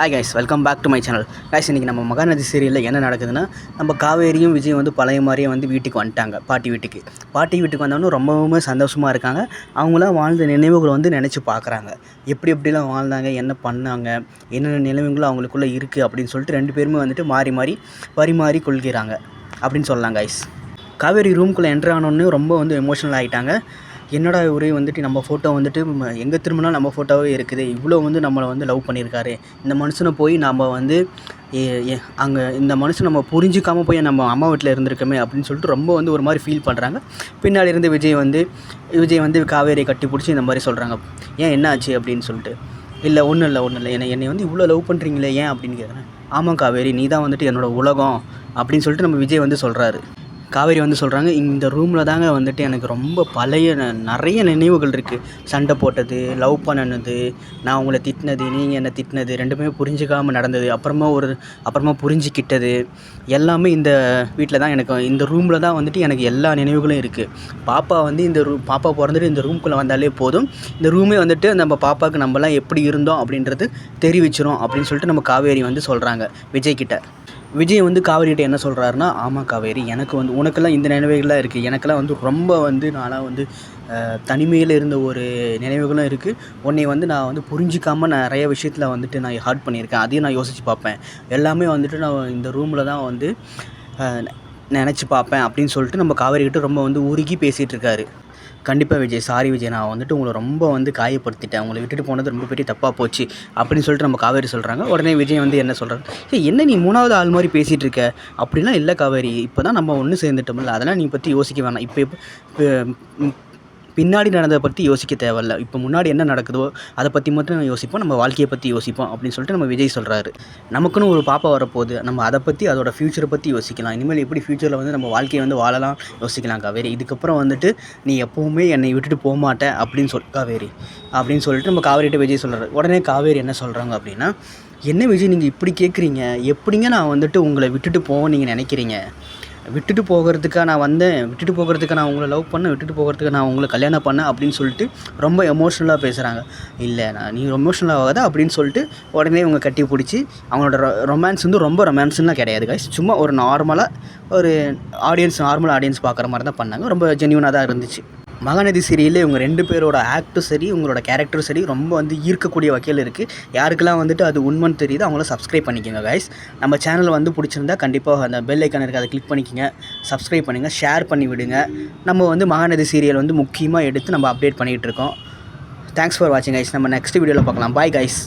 Hi guys welcome back to my channel guys இன்றைக்கி நம்ம மகாநதி சீரியலில் என்ன நடக்குதுன்னா நம்ம காவேரியும் விஜயும் வந்து பழைய மாதிரியே வந்து வீட்டுக்கு வந்துட்டாங்க பாட்டி வீட்டுக்கு. பாட்டி வீட்டுக்கு வந்தவொன்னே ரொம்பவுமே சந்தோஷமாக இருக்காங்க. அவங்களாம் வாழ்ந்த நினைவுகளை வந்து நினச்சி பார்க்குறாங்க. எப்படி எப்படிலாம் வாழ்ந்தாங்க என்ன பண்ணாங்க என்னென்ன நினைவுகளும் அவங்களுக்குள்ளே இருக்குது அப்படின்னு சொல்லிட்டு ரெண்டு பேருமே வந்துட்டு மாறி மாறி பரிமாறி கொள்கிறாங்க அப்படின்னு சொல்லலாம் கைஸ் காவேரி ரூம்குள்ளே என்ட்ரு ஆனோடனே ரொம்ப வந்து எமோஷனல் ஆகிட்டாங்க என்னடா இவரே வந்துட்டு நம்ம ஃபோட்டோ வந்துட்டு எங்கே திரும்பினா நம்ம ஃபோட்டோவே இருக்குது. இவ்வளோ வந்து நம்மளை வந்து லவ் பண்ணியிருக்காரு. இந்த மனுஷனை போய் நம்ம வந்து அங்கே இந்த மனுஷன் நம்ம புரிஞ்சிக்காமல் போய் நம்ம அம்மா வீட்டில் இருந்திருக்கோமே அப்படின்னு சொல்லிட்டு ரொம்ப வந்து ஒரு மாதிரி ஃபீல் பண்ணுறாங்க பின்னாடி இருந்து விஜய் வந்து விஜய் வந்து காவேரியை கட்டி பிடிச்சி இந்த மாதிரி சொல்கிறாங்க ஏன் என்ன ஆச்சு அப்படின்னு சொல்லிட்டு. இல்லை ஒன்றும் இல்லை ஒன்றும் இல்லை. என்னை என்னை வந்து இவ்வளோ லவ் பண்ணுறீங்களே ஏன் அப்படின்னு கேட்குறேன் ஆமாம் காவேரி நீ தான் வந்துட்டு என்னோடய உலகம் அப்படின்னு சொல்லிட்டு நம்ம விஜய் வந்து சொல்கிறாரு காவேரி வந்து சொல்கிறாங்க இந்த ரூமில் தாங்க வந்துட்டு எனக்கு ரொம்ப பழைய ந- நிறைய நினைவுகள் இருக்குது சண்டை போட்டது லவ் பண்ணினது நான் உங்களை திட்டினது நீங்கள் என்னை திட்டினது ரெண்டுமே புரிஞ்சுக்காமல் நடந்தது அப்புறமா ஒரு அப்புறமா புரிஞ்சுக்கிட்டது. எல்லாமே இந்த வீட்டில் தான் எனக்கு இந்த ரூமில் தான் வந்துட்டு எனக்கு எல்லா நினைவுகளும் இருக்குது பாப்பா வந்து இந்த ரூ பாப்பா பிறந்துட்டு இந்த ரூம்குள்ளே வந்தாலே போதும். இந்த ரூமே வந்துட்டு நம்ம பாப்பாவுக்கு நம்மலாம் எப்படி இருந்தோம் அப்படின்றது தெரிவிச்சிரும் அப்படின்னு சொல்லிட்டு நம்ம காவேரி வந்து சொல்கிறாங்க விஜய்கிட்ட விஜய் வந்து காவேரிகிட்ட என்ன சொல்கிறாருன்னா ஆமாம் காவேரி எனக்கு வந்து உனக்கெல்லாம் இந்த நினைவுகள்லாம் இருக்குது எனக்கெல்லாம் வந்து ரொம்ப வந்து நான்லாம் வந்து தனிமையில் இருந்த ஒரு நினைவுகளும் இருக்குது உன்னை வந்து நான் வந்து புரிஞ்சிக்காமல் நிறைய விஷயத்தில் வந்துட்டு நான் ஹர்ட் பண்ணியிருக்கேன். அதையும் நான் யோசித்து பார்ப்பேன். எல்லாமே வந்துட்டு நான் இந்த ரூமில் தான் வந்து நினச்சி பார்ப்பேன். அப்படின்னு சொல்லிட்டு நம்ம காவேரிக்கிட்ட ரொம்ப வந்து உருகி பேசிகிட்டு இருக்காரு. கண்டிப்பாக விஜய் சாரி விஜய் நான் வந்துட்டு உங்களை ரொம்ப வந்து காயப்படுத்திட்டேன். உங்களை விட்டுட்டு போனது ரொம்ப பெரிய தப்பாக போச்சு அப்படின்னு சொல்லிட்டு நம்ம காவேரி சொல்கிறாங்க உடனே விஜய் வந்து என்ன சொல்கிறாரு ஏய் என்ன நீ மூணாவது ஆள் மாதிரி பேசிகிட்டு இருக்க? அப்படிலாம் இல்லை காவேரி. இப்போ தான் நம்ம ஒன்று சேர்ந்துட்டோம்ல. அதெல்லாம் நீ பற்றி யோசிக்க வேணாம். இப்போ இப்போ இப்போ பின்னாடி நடந்ததை பற்றி யோசிக்க தேவையில்ல. இப்போ முன்னாடி என்ன நடக்குதோ அதை பற்றி மட்டும் யோசிப்போம். நம்ம வாழ்க்கையை பற்றி யோசிப்போம் அப்படின்னு சொல்லிட்டு நம்ம விஜய் சொல்கிறாரு நமக்குன்னு ஒரு பாப்பா வரப்போகுது. நம்ம அதை பற்றி அதோட ஃப்யூச்சரை பற்றி யோசிக்கலாம். இனிமேல் எப்படி ஃப்யூச்சரில் வந்து நம்ம வாழ்க்கையை வந்து வாழலாம் யோசிக்கலாம் காவேரி. இதுக்கப்புறம் வந்துட்டு நீ எப்போவுமே என்னை விட்டுட்டு போக மாட்டேன் அப்படின்னு சொல் காவேரி. அப்படின்னு சொல்லிட்டு நம்ம காவேரிகிட்ட விஜய் சொல்கிறாரு உடனே காவேரி என்ன சொல்கிறாங்க அப்படின்னா என்ன விஜய் நீங்கள் இப்படி கேட்குறீங்க எப்படிங்க நான் வந்துட்டு உங்களை விட்டுட்டு போவோம் நீங்கள் நினைக்கிறீங்க? விட்டுட்டு போகிறதுக்காக நான் வந்தேன் விட்டுட்டு போகிறதுக்கு நான் உங்களை லவ் பண்ணேன் விட்டுட்டு போகிறதுக்கு நான் உங்களை கல்யாணம் பண்ணேன் அப்படின்னு சொல்லிட்டு ரொம்ப எமோஷ்னலாக பேசுகிறாங்க இல்லை நான் நீ எமோஷ்னல் ஆகாத அப்படின்னு சொல்லிட்டு உடனே இவங்க கட்டி பிடிச்சி அவங்களோட ரொமான்ஸ் வந்து ரொம்ப ரொமான்ஸ்லாம் கிடையாது கைஸ் சும்மா ஒரு நார்மலாக ஒரு ஆடியன்ஸ் நார்மல் ஆடியன்ஸ் பார்க்குற மாதிரி தான் பண்ணாங்க. ரொம்ப ஜென்யூனாக தான் இருந்துச்சு. மகாநதி சீரியலில் இவங்க ரெண்டு பேரோட ஆக்டும் சரி இவங்களோட கேரக்டரும் சரி ரொம்ப வந்து ஈர்க்கக்கூடிய வகையில் இருக்குது யாருக்கெல்லாம் வந்துட்டு அது உண்மைன்னு தெரியுது அவங்கள சப்ஸ்கிரைப் பண்ணிக்கோங்க கைஸ் நம்ம சேனல் வந்து பிடிச்சிருந்தா கண்டிப்பாக அந்த பெல் ஐக்கான் இருக்குது அதை கிளிக் பண்ணிக்கோங்க சப்ஸ்கிரைப் பண்ணுங்கள் ஷேர் பண்ணி விடுங்க. நம்ம வந்து மகாநதி சீரியல் வந்து முக்கியமாக எடுத்து நம்ம அப்டேட் பண்ணிகிட்டு இருக்கோம். தேங்க்ஸ் ஃபார் வாட்சிங் கைஸ் நம்ம நெக்ஸ்ட் வீடியோவில் பார்க்கலாம். Bye guys